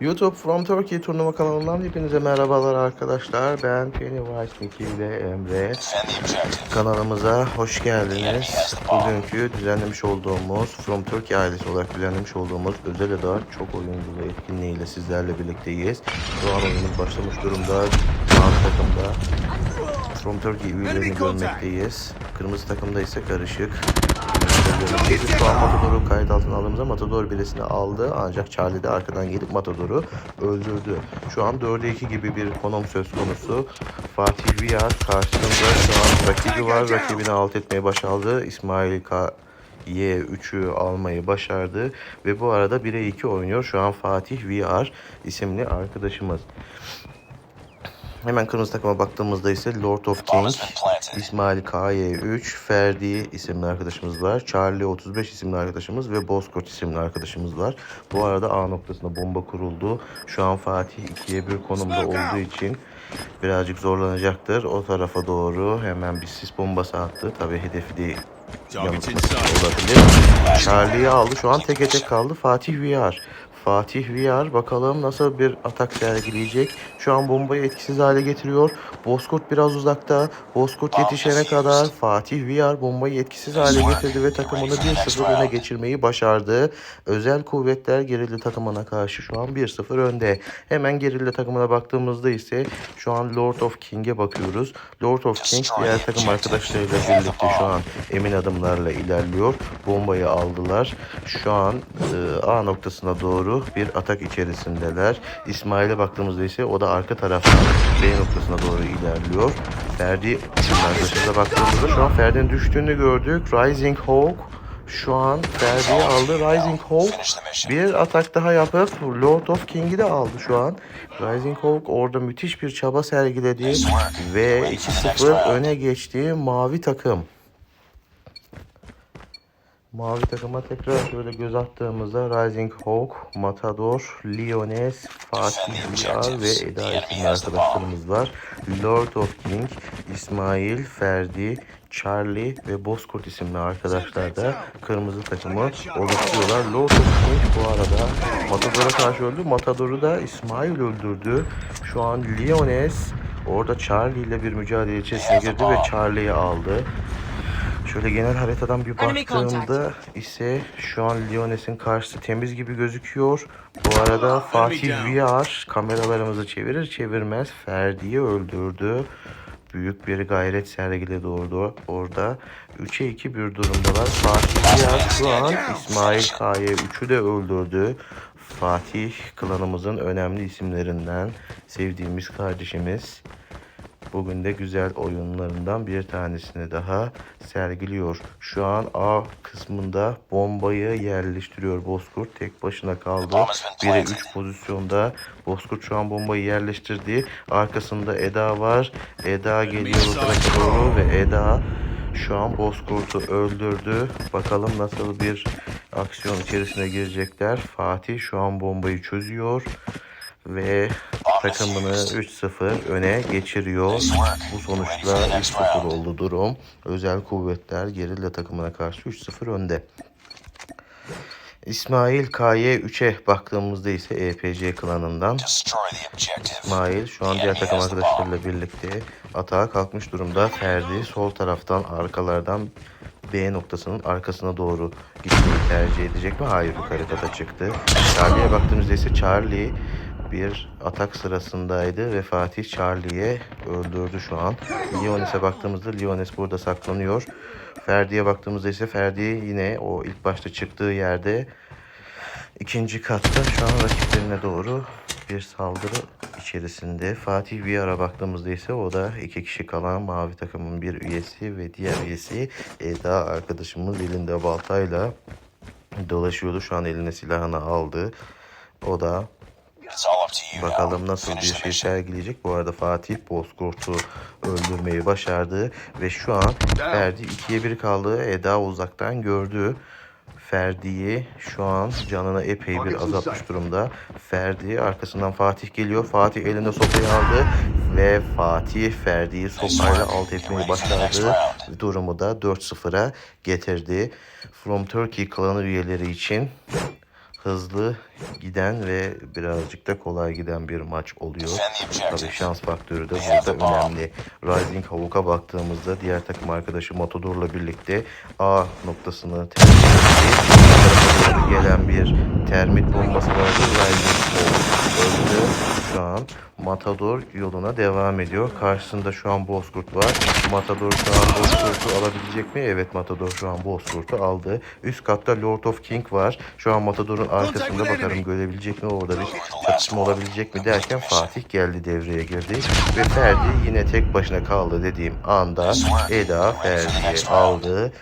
YouTube From Turkey turnuva kanalından hepinize merhabalar arkadaşlar. Ben Pennywise Miki ile Emre. Kanalımıza hoş geldiniz. Bugünkü düzenlemiş olduğumuz From Turkey ailesi olarak düzenlemiş olduğumuz özel eda çok oyunculu etkinliğiyle sizlerle birlikteyiz. Şu an oyunumuz başlamış durumda. Mavi takımda From Turkey üyelerini görmekteyiz. Kırmızı takımda ise karışık. Şu an Matador'u kayıt altına aldığımızda Matador birisini aldı ancak Charlie de arkadan gelip Matador'u öldürdü. Şu an 4'e 2 gibi bir konum söz konusu. Fatih Viyar karşısında şu an rakibi var. Rakibini alt etmeye başardı. İsmail K Y3'ü almayı başardı ve bu arada 1'e 2 oynuyor. Şu an Fatih VR isimli arkadaşımız. Hemen kırmızı takıma baktığımızda ise Lord of King, İsmail KY3, Ferdi isimli arkadaşımız var. Charlie 35 isimli arkadaşımız ve Bozkurt isimli arkadaşımız var. Bu arada A noktasında bomba kuruldu. Şu an Fatih 2'ye 1 konumda olduğu için birazcık zorlanacaktır. O tarafa doğru hemen bir sis bombası attı. Tabii hedefi de yanıltmış olabilir. Charlie'yi aldı. Şu an teke tek kaldı. Fatih VR. Fatih VR bakalım nasıl bir atak sergileyecek. Şu an bombayı etkisiz hale getiriyor. Bozkurt biraz uzakta. Bozkurt yetişene kadar Fatih VR bombayı etkisiz hale getirdi ve takımını 1-0 öne geçirmeyi başardı. Özel kuvvetler gerilla takımına karşı şu an 1-0 önde. Hemen gerilla takımına baktığımızda ise şu an Lord of King'e bakıyoruz. Lord of King diğer takım arkadaşlarıyla birlikte şu an emin adımlarla ilerliyor. Bombayı aldılar. Şu an e, A noktasına doğru bir atak içerisindeler. İsmail'e baktığımızda ise o da arka taraftan B noktasına doğru ilerliyor. Ferdi arkadaşımıza baktığımızda şu an Ferdi'nin düştüğünü gördük. Rising Hawk şu an Ferdi'yi aldı. Rising Hawk bir atak daha yapıp Lord of King'i de aldı şu an. Rising Hawk orada müthiş bir çaba sergiledi ve 2-0 öne geçti mavi takım. Mavi takıma tekrar şöyle göz attığımızda Rising Hawk, Matador, Leones, Fatih ve Eda isimli arkadaşlarımız var. Lord of King, İsmail, Ferdi, Charlie ve Bozkurt isimli arkadaşlar da kırmızı takımı oluşturuyorlar. Lord of King bu arada Matador'a karşı öldü. Matador'u da İsmail öldürdü. Şu an Leones orada Charlie ile bir mücadele içerisine girdi ve Charlie'yi aldı. Şöyle genel haritadan bir baktığımda ise şu an Liones'in karşısı temiz gibi gözüküyor. Bu arada Fatih VR kameralarımızı çevirir çevirmez Ferdi'yi öldürdü. Büyük bir gayret sergiledi orada. Orada 3'e 2 bir durumdalar. Fatih VR şu an İsmail K'ye 3'ü de öldürdü. Fatih klanımızın önemli isimlerinden sevdiğimiz kardeşimiz. Bugün de güzel oyunlarından bir tanesini daha sergiliyor. Şu an A kısmında bombayı yerleştiriyor Bozkurt. Tek başına kaldı. 1'e 3 pozisyonda. Bozkurt şu an bombayı yerleştirdi. Arkasında Eda var. Eda geliyor doğru ve Eda şu an Bozkurt'u öldürdü. Bakalım nasıl bir aksiyon içerisine girecekler. Fatih şu an bombayı çözüyor ve takımını 3-0 öne geçiriyor. Bu sonuçla 3-0 oldu durum. Özel kuvvetler gerilla takımına karşı 3-0 önde. İsmail KY 3'e baktığımızda ise EPC klanından İsmail şu an diğer takım arkadaşlarıyla birlikte atağa kalkmış durumda. Ferdi sol taraftan arkalardan B noktasının arkasına doğru gitmeyi tercih edecek mi? Hayır yukarı kata çıktı. Charlie'ye baktığımızda ise Charlie bir atak sırasındaydı ve Fatih Charlie'ye öldürdü şu an. Liones'e baktığımızda Liones burada saklanıyor. Ferdi'ye baktığımızda ise Ferdi yine o ilk başta çıktığı yerde ikinci katta şu an rakiplerine doğru bir saldırı içerisinde. Fatih Viyar'a baktığımızda ise o da iki kişi kalan mavi takımın bir üyesi ve diğer üyesi Eda arkadaşımız elinde baltayla dolaşıyordu. Şu an eline silahını aldı. O da Bakalım nasıl bir şey sergileyecek. Bu arada Fatih Bozkurt'u öldürmeyi başardı. Ve şu an Ferdi 2'ye 1 kaldı. Eda uzaktan gördü. Ferdi'yi şu an canını epey bir azaltmış durumda. Ferdi arkasından Fatih geliyor. Fatih elinde sopayı aldı. Ve Fatih Ferdi'yi sopayla alt etmeyi başardı. Durumu da 4-0'a getirdi. From Turkey klanı üyeleri için hızlı giden ve birazcık da kolay giden bir maç oluyor. Tabii şans faktörü de burada önemli. Rising Havuk'a baktığımızda diğer takım arkadaşı Matador'la birlikte A noktasını tercih gelen bir termit bombası vardı. Rising Havuk öldü. Şu an Matador yoluna devam ediyor. Karşısında şu an Bozkurt var. Matador şu an Bozkurt'u alabilecek mi? Evet Matador şu an Bozkurt'u aldı. Üst katta Lord of King var. Şu an Matador'un arkasında bakalım görebilecek mi? Orada bir çatışma olabilecek mi derken Fatih geldi devreye girdi. Ve Ferdi yine tek başına kaldı dediğim anda Eda Ferdi'yi aldı.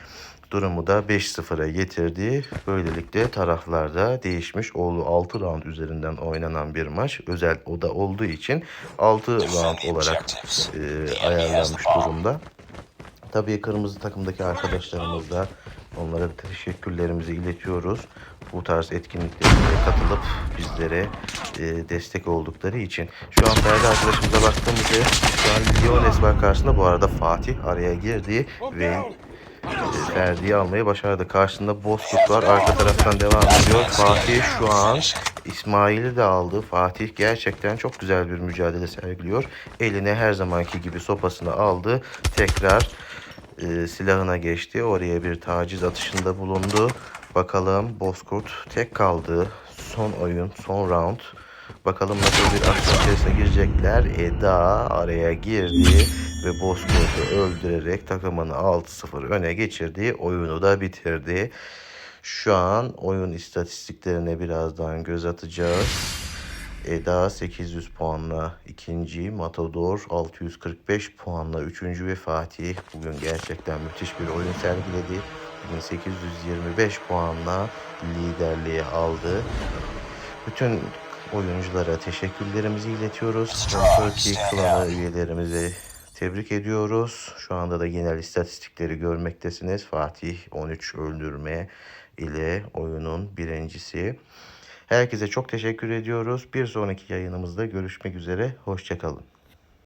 Durumu da 5-0'a getirdi. Böylelikle taraflarda değişmiş oldu. 6 round üzerinden oynanan bir maç. Özel o da olduğu için 6 round olarak e, ayarlanmış durumda. Tabii kırmızı takımdaki arkadaşlarımız da onlara teşekkürlerimizi iletiyoruz. Bu tarz etkinliklere katılıp bizlere e, destek oldukları için. Şu an Ferdi arkadaşımıza baktığımızda şu an Liones var karşısında. Bu arada Fatih araya girdi ve Ferdi'yi almayı başardı. Karşısında Bozkurt var. Arka taraftan devam ediyor. Fatih şu an İsmail'i de aldı. Fatih gerçekten çok güzel bir mücadele sergiliyor. Eline her zamanki gibi sopasını aldı. Tekrar e, silahına geçti. Oraya bir taciz atışında bulundu. Bakalım Bozkurt tek kaldı. Son oyun, son round. Bakalım nasıl bir aksiyon içerisine girecekler. Eda araya girdi ve Bozkurt'u öldürerek takımını 6-0 öne geçirdi. Oyunu da bitirdi. Şu an oyun istatistiklerine birazdan göz atacağız. Eda 800 puanla ikinci, Matador 645 puanla üçüncü ve Fatih bugün gerçekten müthiş bir oyun sergiledi. Bugün 825 puanla liderliği aldı. Bütün oyunculara teşekkürlerimizi iletiyoruz. Turkey klanı üyelerimizi tebrik ediyoruz. Şu anda da genel istatistikleri görmektesiniz. Fatih 13 öldürme ile oyunun birincisi. Herkese çok teşekkür ediyoruz. Bir sonraki yayınımızda görüşmek üzere. Hoşçakalın.